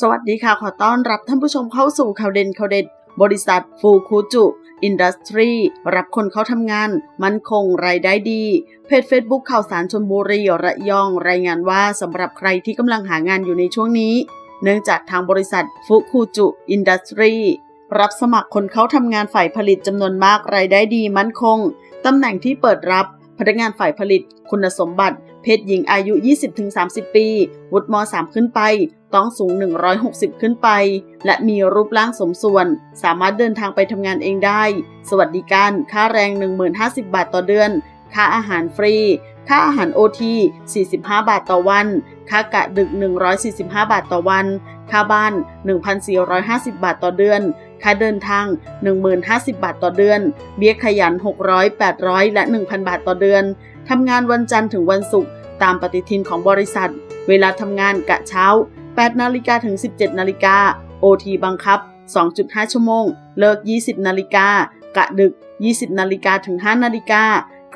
สวัสดีค่ะ ขอต้อนรับท่านผู้ชมเข้าสู่ข่าวเด่นข่าวเด็ด บริษัทฟูคูจุอินดัสทรีรับคนเข้าทำงาน มั่นคงรายได้ดี เพจ Facebook ข่าวสารชนบุรีระยองรายงานว่าสำหรับใครที่กำลังหางานอยู่ในช่วงนี้ เนื่องจากทางบริษัทฟูคูจุอินดัสทรีรับสมัครคนเข้าทำงานฝ่ายผลิตจำนวนมากรายได้ดีมั่นคงตำแหน่งที่เปิดรับ พนักงานฝ่ายผลิต คุณสมบัติ เพศหญิงอายุ 20-30 ปี วุฒิม .3 ขึ้นไป ต้องสูง 160 ขึ้นไป และมีรูปร่างสมส่วน สามารถเดินทางไปทำงานเองได้ สวัสดิการ ค่าแรง 1050 บาทต่อเดือน ค่าอาหารฟรี ค่าอาหารโอที45 บาทต่อวัน ค่ากะดึก 145 บาทต่อวัน ค่าบ้าน 1,450 บาทต่อเดือน ค่าเดินทาง 1050 บาทต่อเดือน เบี้ยขยัน 600 800 และ 1,000 บาทต่อเดือน ทำงานวันจันทร์ถึงวันศุกร์ตามปฏิทินของบริษัท เวลาทำงานกะเช้า 8 นาฬิกาถึง 17 นาฬิกา OT บังคับ 2.5 ชั่วโมง เลิก 20 นาฬิกากะดึก 20 นาฬิกาถึง 5 นาฬิกา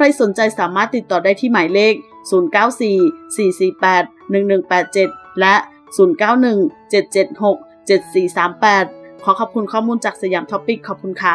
ใครสนใจสามารถติดต่อได้ที่หมายเลข 094 448 1187 และ 091 776 7438 ขอขอบคุณข้อมูลจากสยามท็อปปิกขอบคุณค่ะ